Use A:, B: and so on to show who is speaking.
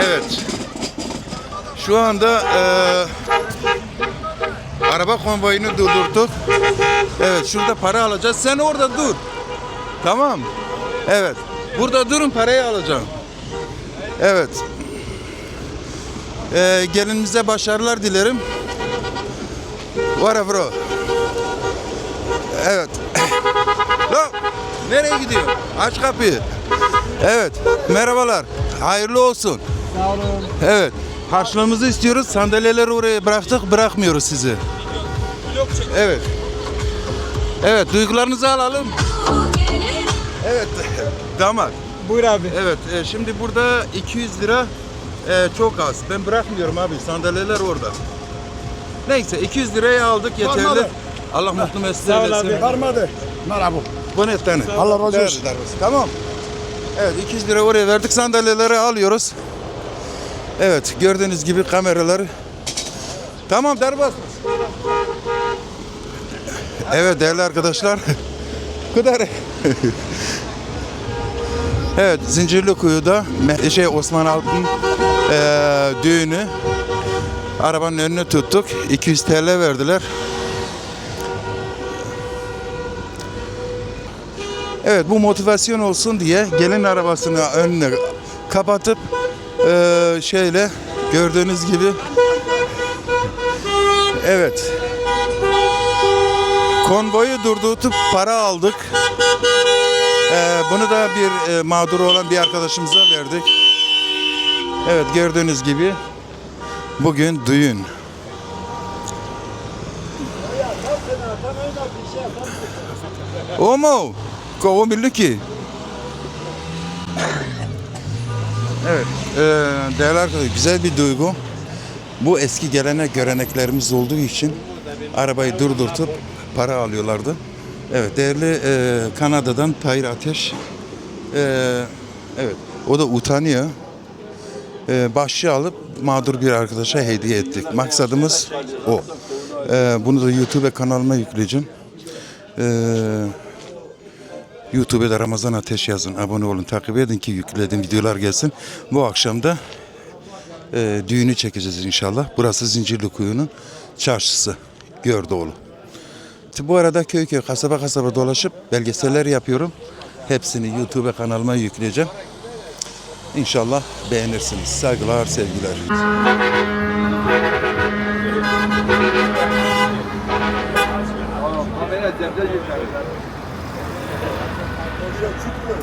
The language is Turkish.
A: Evet. Şu anda eee, araba konvoyunu durdurduk. Evet şurada para alacağız. Sen orada dur. Tamam. Evet. Burada durun parayı alacağım. Evet. Eee gelinimize başarılar dilerim. Vara bro. Evet. Lan nereye gidiyor? Aç kapıyı. Evet. Merhabalar. Hayırlı olsun.
B: Sağ olun.
A: Evet. Harçlığımızı istiyoruz. Sandalyeleri oraya bıraktık. Bırakmıyoruz sizi. Evet. Evet. Duygularınızı alalım. Evet. Damat.
B: Buyur abi.
A: Evet. e, şimdi burada 200 lira e, çok az. Ben bırakmıyorum abi. Sandalyeler orada. Neyse 200 liraya aldık yeterli.
B: Kalmadı.
A: Allah mutlu mesut
B: Sağ ol
A: eylesin.
B: abi.
C: Varmadı. Merhaba.
A: Bu ne tane?
C: Allah razı olsun.
A: Tamam. Evet 200 lira oraya verdik sandalyeleri alıyoruz. Evet gördüğünüz gibi kameraları. Tamam derbas. Evet değerli arkadaşlar. Kadar. evet Zincirli Kuyu'da şey Osman Alp'ın eee, düğünü. Arabanın önüne tuttuk. 200 TL verdiler. Evet bu motivasyon olsun diye gelin arabasını önüne kapatıp eee, şeyle gördüğünüz gibi evet konvoyu durdurup para aldık. Eee, bunu da bir eee, mağduru olan bir arkadaşımıza verdik. Evet gördüğünüz gibi bugün düğün. O mu? Kovo milli ki. Evet, eee değerli arkadaşlar güzel bir duygu. Bu eski gelenek göreneklerimiz olduğu için arabayı durdurtup para alıyorlardı. Evet, değerli eee, Kanada'dan Tahir Ateş. Eee, evet, o da utanıyor. Eee başlığı alıp mağdur bir arkadaşa hediye ettik. Maksadımız o. Eee, bunu da YouTube kanalıma yükleyeceğim. Eee YouTube'da Ramazan Ateş yazın. Abone olun, takip edin ki yüklediğim videolar gelsin. Bu akşam da e, düğünü çekeceğiz inşallah. Burası Zincirli Kuyu'nun çarşısı. Gördoğlu. Bu arada köy köy, kasaba kasaba dolaşıp belgeseller yapıyorum. Hepsini YouTube kanalıma yükleyeceğim. İnşallah beğenirsiniz. Saygılar, sevgiler çıktı.